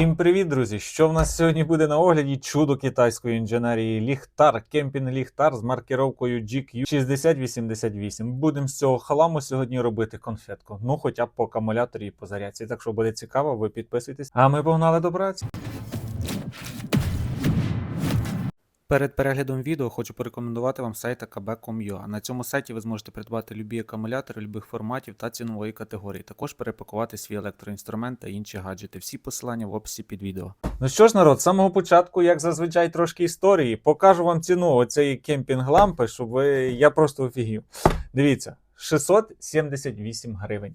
Всім привіт, друзі! Що в нас сьогодні буде на огляді? Чудо китайської інженерії ліхтар, кемпінг-ліхтар з маркировкою GQ 6088. Будемо з цього халаму сьогодні робити конфетку. Ну, хоча б по акумуляторі і по зарядці. Так що буде цікаво, ви підписуйтесь. А ми погнали до праці. Перед переглядом відео хочу порекомендувати вам сайт akb.com.ua. На цьому сайті ви зможете придбати любі акумулятори любих форматів та цінової категорії. Також перепакувати свій електроінструмент та інші гаджети. Всі посилання в описі під відео. Ну що ж, народ, з самого початку, як зазвичай, трошки історії. Покажу вам ціну оцеї кемпінг-лампи, щоб ви. Я просто офігів. Дивіться. 678 гривень.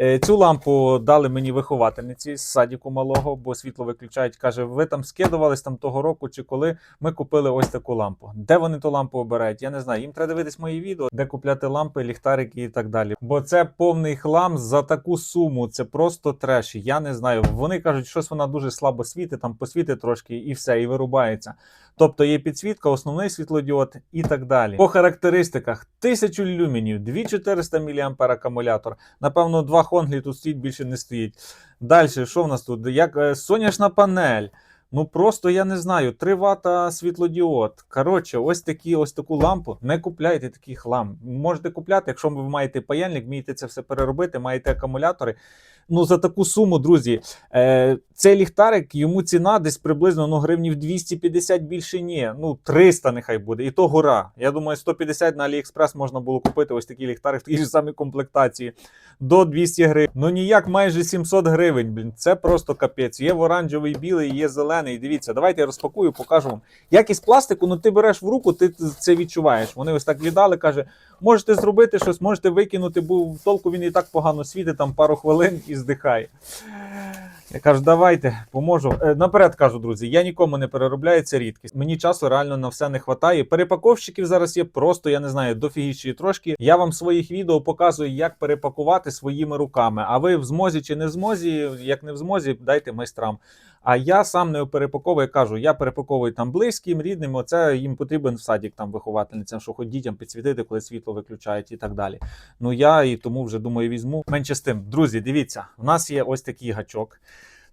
Е, Цю лампу дали мені виховательниці з садіку малого, бо світло виключають. Каже, ви там скидувались там того року чи коли ми купили ось таку лампу. Де вони ту лампу обирають? Я не знаю. Їм треба дивитись мої відео, де купляти лампи, ліхтарики і так далі. Бо це повний хлам за таку суму. Це просто треш. Я не знаю. Вони кажуть, щось вона дуже слабо світить, там посвітить трошки і все, і вирубається. Тобто є підсвітка, основний світлодіод і так далі. По характеристиках 1000 люмінів, 2400 мА акумулятор. Напевно, два хонглі тут стоїть, більше не стоїть. Далі, що в нас тут? Як Соняшна сонячна панель. Ну просто я не знаю, 3 Вт світлодіод. Коротше, ось такі, ось таку лампу. Не купляйте такий хлам. Можете купляти, якщо ви маєте паяльник, вмієте це все переробити, маєте акумулятори. Ну, за таку суму, друзі, е, цей ліхтарик, йому ціна десь приблизно ну, гривнів 250 більше ні. Ну, 300 нехай буде. І то гора. Я думаю, 150 на AliExpress можна було купити ось такий ліхтарик в такій ж самій комплектації до 200 гривень. Ну ніяк майже 700 гривень. Блін, це просто капець. Є в оранжевий, білий, є зелений. Дивіться, давайте я розпакую, покажу вам. Якість пластику, ну ти береш в руку, ти це відчуваєш. Вони ось так віддали, каже, можете зробити щось, можете викинути, бо в толку він і так погано світить, там пару хвилин і здихає. Я кажу, давайте поможу. Е, Наперед кажу, друзі, я нікому не переробляю, це рідкість. Мені часу реально на все не вистачає. Перепаковщиків зараз є просто, я не знаю, дофігіші трошки. Я вам своїх відео показую, як перепакувати своїми руками. А ви в змозі чи не в змозі, як не в змозі, дайте майстрам. А я сам не перепаковую, кажу, я перепаковую там близьким, рідним. Оце їм потрібен в садік там виховательницям, що хоч дітям підсвітити, коли світло виключають і так далі. Ну я і тому вже думаю, візьму. Менше з тим, друзі, дивіться, в нас є ось такий гачок.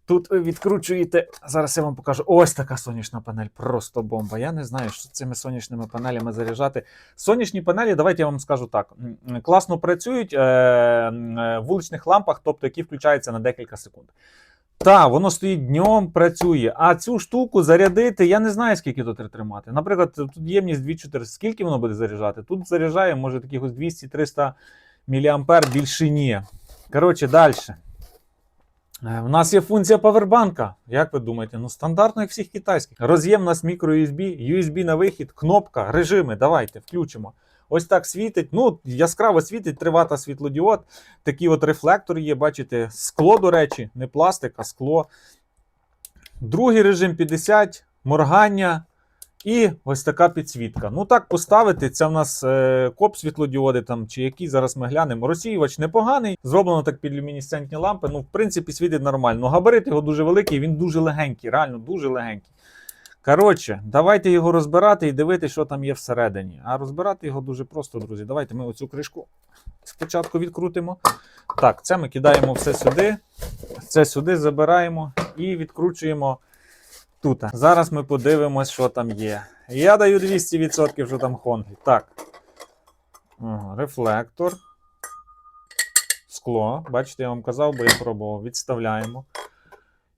Тут ви відкручуєте. Зараз я вам покажу. Ось така сонячна панель. Просто бомба. Я не знаю, що цими сонячними панелями заряджати. Сонячні панелі, давайте я вам скажу так: класно працюють е, е, в вуличних лампах, тобто які включаються на декілька секунд. Так, воно стоїть днем, працює. А цю штуку зарядити, я не знаю, скільки тут тримати. Наприклад, тут ємність 2400. Скільки воно буде заряджати? Тут заряджає, може, таких ось 200-300 мА, більше ні. Коротше, далі. Е, У нас є функція павербанка. Як ви думаєте? Ну, стандартно, як всіх китайських. Роз'єм у нас мікро-USB, USB на вихід, кнопка, режими. Давайте включимо. Ось так світить. Ну, яскраво світить, 3 Вт світлодіод. Такі от рефлектори є, бачите, скло, до речі, не пластик, а скло. Другий режим 50, моргання. І ось така підсвітка. Ну так поставити. Це в нас е, коп світлодіоди там чи які. Зараз ми глянемо. Розсіювач непоганий. Зроблено так під люмінесцентні лампи. Ну, в принципі, світить нормально. Ну, габарит його дуже великий, він дуже легенький, реально дуже легенький. Коротше, давайте його розбирати і дивитися, що там є всередині. А розбирати його дуже просто, друзі. Давайте ми оцю кришку спочатку відкрутимо. Так, це ми кидаємо все сюди. Це сюди забираємо і відкручуємо тут. Зараз ми подивимось, що там є. Я даю 200%, що там хонги. Так. Рефлектор. Скло. Бачите, я вам казав, бо я пробував. Відставляємо.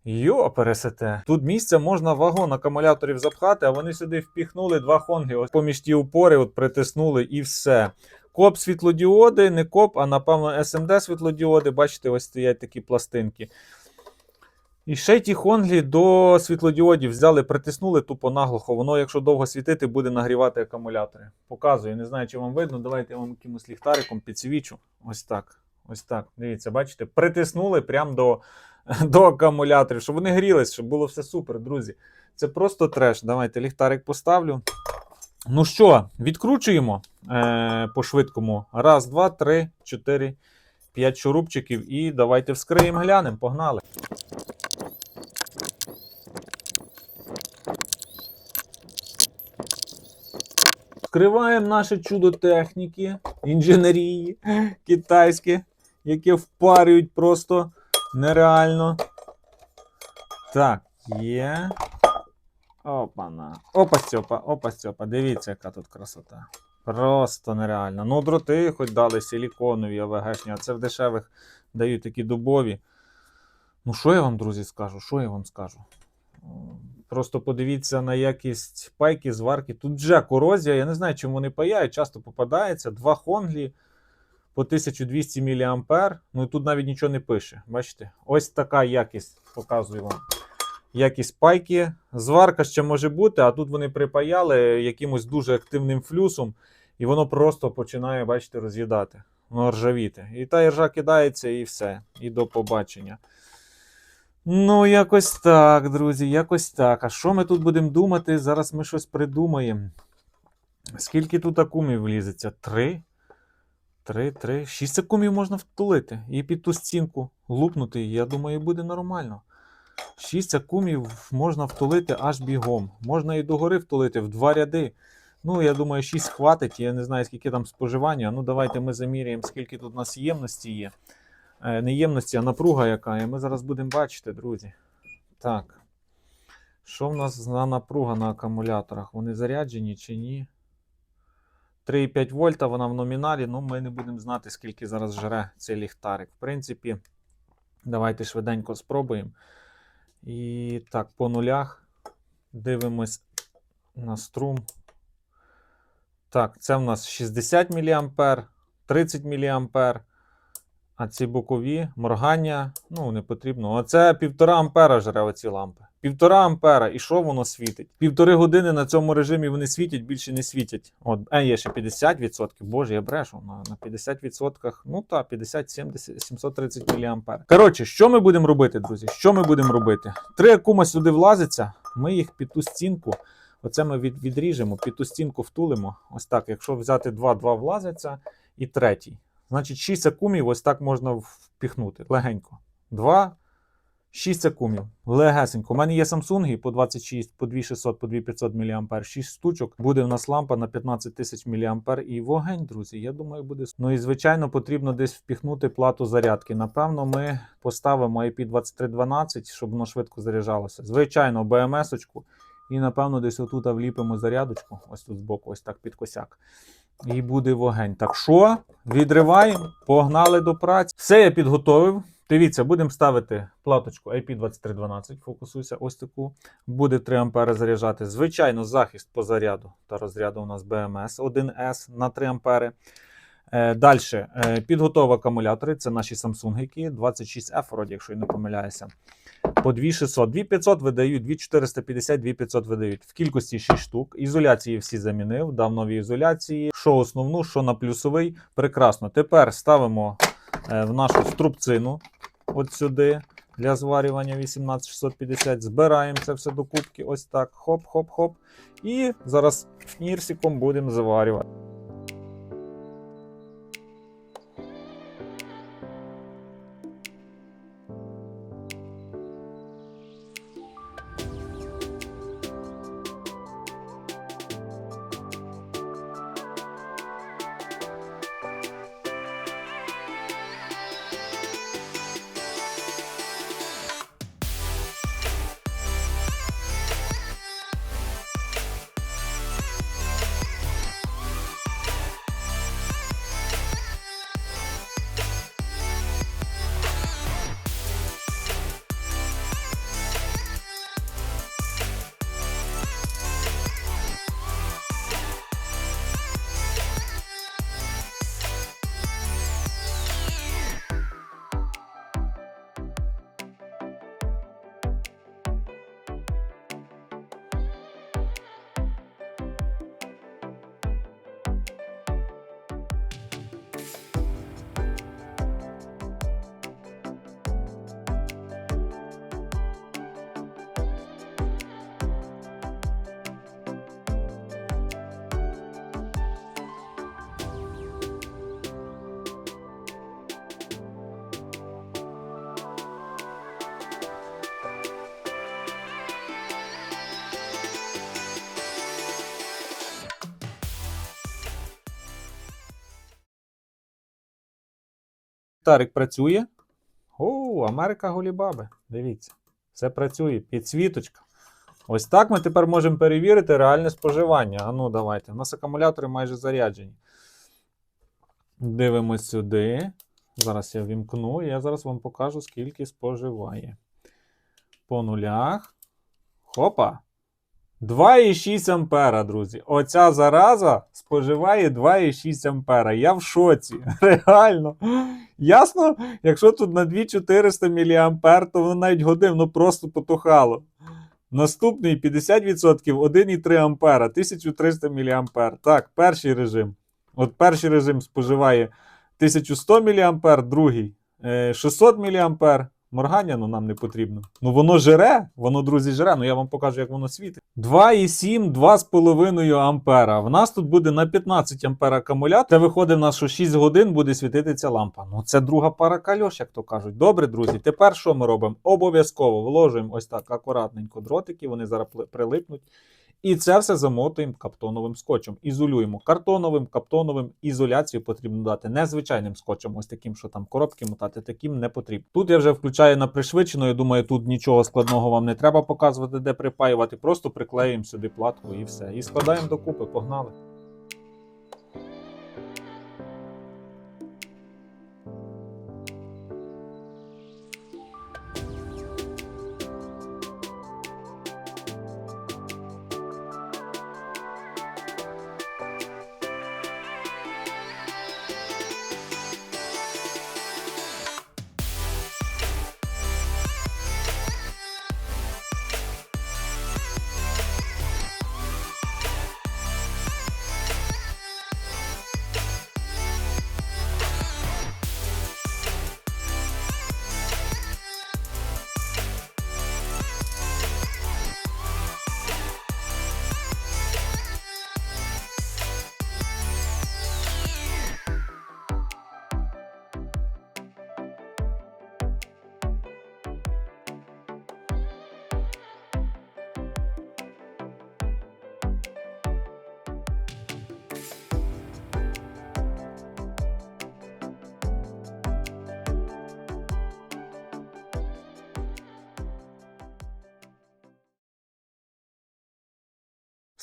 Йо, пересете. Тут місце можна вагон акумуляторів запхати, а вони сюди впіхнули два хонги. Ось поміж ті упори от притиснули і все. Коп світлодіоди, не коп, а напевно SMD світлодіоди. Бачите, ось стоять такі пластинки. І ще ті хонглі до світлодіодів взяли, притиснули тупо наглухо. Воно, якщо довго світити, буде нагрівати акумулятори. Показую, не знаю, чи вам видно. Давайте я вам якимось ліхтариком підсвічу. Ось так. Ось так. Дивіться, бачите, притиснули прямо до, до акумуляторів, щоб вони грілись, щоб було все супер, друзі. Це просто треш. Давайте ліхтарик поставлю. Ну що, відкручуємо е, по швидкому. Раз, два, три, чотири, п'ять шурупчиків. І давайте вскриємо, глянемо. Погнали. Вскриваємо наше чудо техніки, інженерії китайське, яке впарюють просто нереально. Так, є. Опана. Опа, Стьопа, опа, Стьопа. Дивіться, яка тут красота. Просто нереально. Ну, дроти хоч дали силіконові, АВГшні, а це в дешевих дають такі дубові. Ну, що я вам, друзі, скажу? Що я вам скажу? Просто подивіться на якість пайки, зварки. Тут вже корозія. Я не знаю, чому вони паяють, часто попадається. Два хонглі по 1200 мА. Ну і тут навіть нічого не пише. Бачите? Ось така якість, показую вам. Якість пайки. Зварка ще може бути, а тут вони припаяли якимось дуже активним флюсом, і воно просто починає, бачите, роз'їдати. Воно ржавіти. І та іржа кидається, і все. І до побачення. Ну, якось так, друзі, якось так. А що ми тут будемо думати? Зараз ми щось придумаємо. Скільки тут акумів влізеться? Три? Три, три. Шість акумів можна втулити. І під ту стінку лупнути. Я думаю, буде нормально. Шість акумів можна втулити аж бігом. Можна і догори втулити в два ряди. Ну, я думаю, 6 хватить. Я не знаю, скільки там споживання. Ну, давайте ми заміряємо, скільки тут у нас ємності є. Е, не ємності, а напруга яка. І ми зараз будемо бачити, друзі. Так. Що в нас за напруга на акумуляторах? Вони заряджені чи ні? 3,5 вольта, вона в номіналі, ну ми не будемо знати, скільки зараз жре цей ліхтарик. В принципі, давайте швиденько спробуємо. І так, по нулях дивимось на струм. Так, це в нас 60 мА, 30 мА. А ці бокові моргання, ну, не потрібно. Оце півтора ампера жре оці лампи. Півтора ампера. І що воно світить? Півтори години на цьому режимі вони світять, більше не світять. От, е, є ще 50%. Боже, я брешу. На, на 50%, ну так, 50, 70, 730 мА. Коротше, що ми будемо робити, друзі? Що ми будемо робити? Три акума сюди влазиться, ми їх під ту стінку. Оце ми від, відріжемо, під ту стінку втулимо. Ось так. Якщо взяти два, два влазиться і третій. Значить, 6 акумів ось так можна впіхнути. Легенько. 2, 6 акумів. Легесенько. У мене є Samsung по 26, по 2600, по 2500 мА. 6 штучок. Буде в нас лампа на 15 тисяч мА. І вогень, друзі. Я думаю, буде. Ну і звичайно, потрібно десь впіхнути плату зарядки. Напевно, ми поставимо IP2312, щоб воно швидко заряджалося. Звичайно, БМС-очку. І, напевно, десь отут вліпимо зарядочку. Ось тут збоку, ось так під косяк. І буде вогень. Так що, відриваємо, погнали до праці. Все я підготовив. Дивіться, будемо ставити платочку IP2312, фокусуйся, ось таку. Буде 3 А заряджати. Звичайно, захист по заряду та розряду у нас BMS 1S на 3 А. Е, Далі, е, підготовив акумулятори. Це наші Samsung, які 26F, вроді, якщо я не помиляюся. По 2600. 2500 видають, 2450, 2500 видають. В кількості 6 штук. Ізоляції всі замінив, дав нові ізоляції. Що основну, що на плюсовий. Прекрасно. Тепер ставимо е, в нашу струбцину от сюди для зварювання 18650. Збираємо це все до кубки. Ось так. Хоп-хоп-хоп. І зараз нірсиком будемо заварювати. Тарик працює. О, Америка голі баби. Дивіться. Все працює. Підсвіточка. Ось так ми тепер можемо перевірити реальне споживання. А ну, давайте. У нас акумулятори майже заряджені. Дивимось сюди. Зараз я вімкну, і я зараз вам покажу, скільки споживає. По нулях. Хопа! 2,6 ампера, друзі. Оця зараза споживає 2,6 ампера. Я в шоці. Реально. Ясно? Якщо тут на 2400 мА, то воно навіть годину просто потухало. Наступний 50% 1,3 ампера, 1300 мА. Так, перший режим. От перший режим споживає 1100 мА, другий е, 600 мА. Моргання ну, нам не потрібно. Ну воно жире, воно, друзі, жире. Ну я вам покажу, як воно світить. 2,7, 2,5 ампера. В нас тут буде на 15 ампер акумулятор. Це виходить в нас, що 6 годин буде світити ця лампа. Ну це друга пара кальош, як то кажуть. Добре, друзі. Тепер що ми робимо? Обов'язково вложуємо ось так акуратненько дротики, вони зараз прилипнуть. І це все замотуємо каптоновим скотчем. Ізолюємо картоновим, каптоновим. Ізоляцію потрібно дати незвичайним скотчем, ось таким, що там коробки мотати, таким не потрібно. Тут я вже включаю на пришвидшено. Я думаю, тут нічого складного вам не треба показувати, де припаювати. Просто приклеїмо сюди платку і все. І складаємо докупи. Погнали.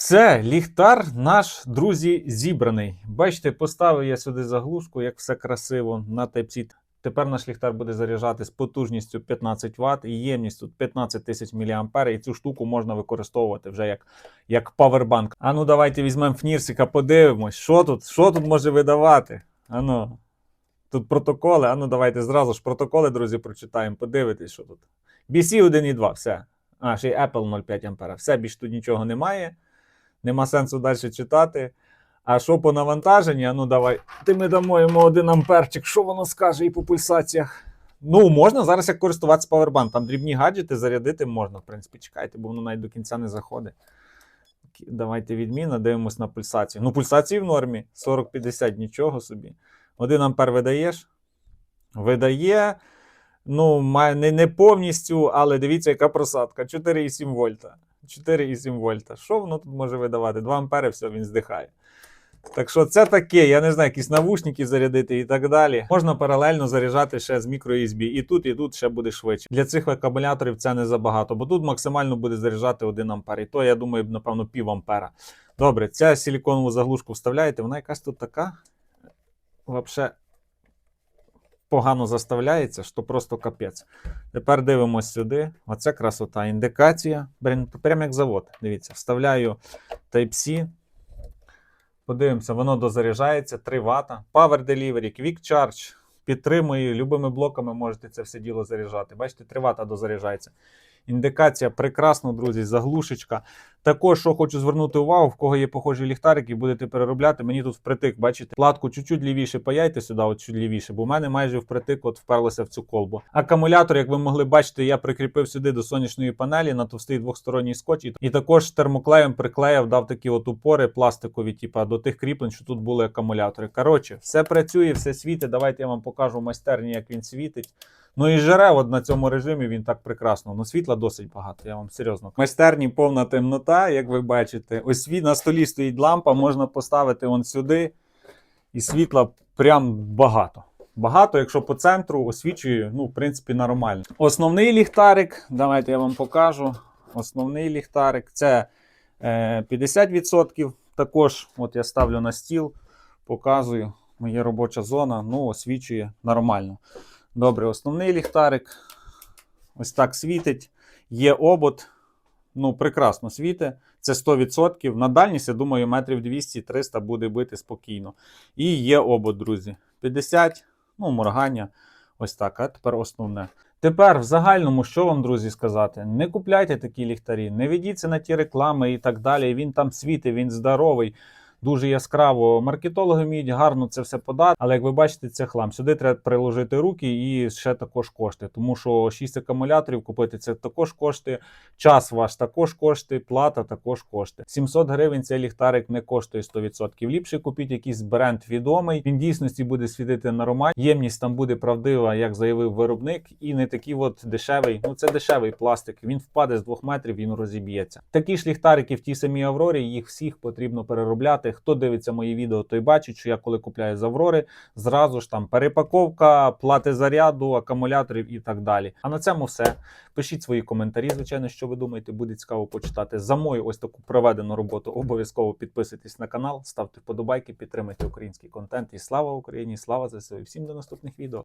Все, ліхтар наш, друзі, зібраний. Бачите, поставив я сюди заглушку, як все красиво на Type-C. Тепер наш ліхтар буде заряджати з потужністю 15 Вт і ємністю 15 тисяч мА, і цю штуку можна використовувати вже як, як павербанк. А ну давайте візьмемо фнірсика, подивимось, що тут, що тут може видавати. Ану, тут протоколи. Ану, давайте зразу ж протоколи, друзі, прочитаємо, подивитись, що тут. BC 1.2, все. А, ще й Apple 0,5 ампера. Все, більш тут нічого немає. Нема сенсу далі читати. А що по навантаженні? Ну давай. Ти ми дамо йому один амперчик. Що воно скаже і по пульсаціях? Ну, можна зараз як користуватися павербанк. Там дрібні гаджети зарядити можна, в принципі, чекайте, бо воно навіть до кінця не заходить. Давайте відміна, дивимось на пульсацію. Ну, пульсації в нормі. 40-50, нічого собі. 1 ампер видаєш? Видає. Ну, не, не повністю, але дивіться, яка просадка. 4,7 вольта. 4,7 вольта. Що воно тут може видавати? 2 ампери, все, він здихає. Так що це таке, я не знаю, якісь навушники зарядити і так далі. Можна паралельно заряджати ще з мікро-USB. І тут, і тут ще буде швидше. Для цих акумуляторів це не забагато, бо тут максимально буде заряджати 1 ампер. І то, я думаю, напевно, пів ампера. Добре, ця силіконову заглушку вставляєте, вона якась тут така. Вообще погано заставляється, що просто капець. Тепер дивимось сюди. Оце красота. Індикація. Блін, прям як завод. Дивіться, вставляю Type-C. Подивимося, воно дозаряджається 3 Вт. Power Delivery, Quick Charge. Підтримую. любими блоками можете це все діло заряджати. Бачите, 3 Вт дозаряджається. Індикація прекрасно, друзі, заглушечка. Також, що хочу звернути увагу, в кого є похожі ліхтарики, будете переробляти. Мені тут впритик, бачите, платку чуть-чуть лівіше паяйте сюди, от чуть лівіше, бо в мене майже впритик от вперлося в цю колбу. Акумулятор, як ви могли бачити, я прикріпив сюди до сонячної панелі на товстий двохсторонній скотч. І- також термоклеєм приклеїв, дав такі от упори пластикові, типа до тих кріплень, що тут були акумулятори. Коротше, все працює, все світить. Давайте я вам покажу майстерні, як він світить. Ну і жере от на цьому режимі він так прекрасно. Ну світла досить багато, я вам серйозно. Майстерні повна темнота, як ви бачите. Ось на столі стоїть лампа, можна поставити он сюди, і світла прям багато. багато, якщо по центру освічує, ну, в принципі, нормально. Основний ліхтарик, давайте я вам покажу. Основний ліхтарик це е, 50%. Також, от я ставлю на стіл, показую. Моя робоча зона, ну, освічує нормально. Добре, основний ліхтарик. Ось так світить. Є обод. Ну, прекрасно світить. Це 100%. На дальність, я думаю, метрів 200-300 буде бити спокійно. І є обод, друзі. 50, ну, моргання. Ось так. А тепер основне. Тепер в загальному, що вам, друзі, сказати? Не купляйте такі ліхтарі, не ведіться на ті реклами і так далі. Він там світить, він здоровий, дуже яскраво. Маркетологи вміють гарно це все подати, але як ви бачите, це хлам. Сюди треба приложити руки і ще також кошти. Тому що 6 акумуляторів купити це також кошти, час ваш також кошти, плата також кошти. 700 гривень цей ліхтарик не коштує 100%. Ліпше купіть якийсь бренд відомий. Він дійсності буде світити нормально. Ємність там буде правдива, як заявив виробник, і не такий от дешевий. Ну це дешевий пластик. Він впаде з двох метрів, він розіб'ється. Такі ж ліхтарики в тій самій Аврорі. Їх всіх потрібно переробляти. Хто дивиться мої відео, той бачить, що я коли купляю з Аврори, зразу ж там перепаковка, плати заряду, акумуляторів і так далі. А на цьому все. Пишіть свої коментарі, звичайно, що ви думаєте, буде цікаво почитати. За мою ось таку проведену роботу. Обов'язково підписуйтесь на канал, ставте вподобайки, підтримайте український контент. І слава Україні! Слава ЗСУ! І всім до наступних відео.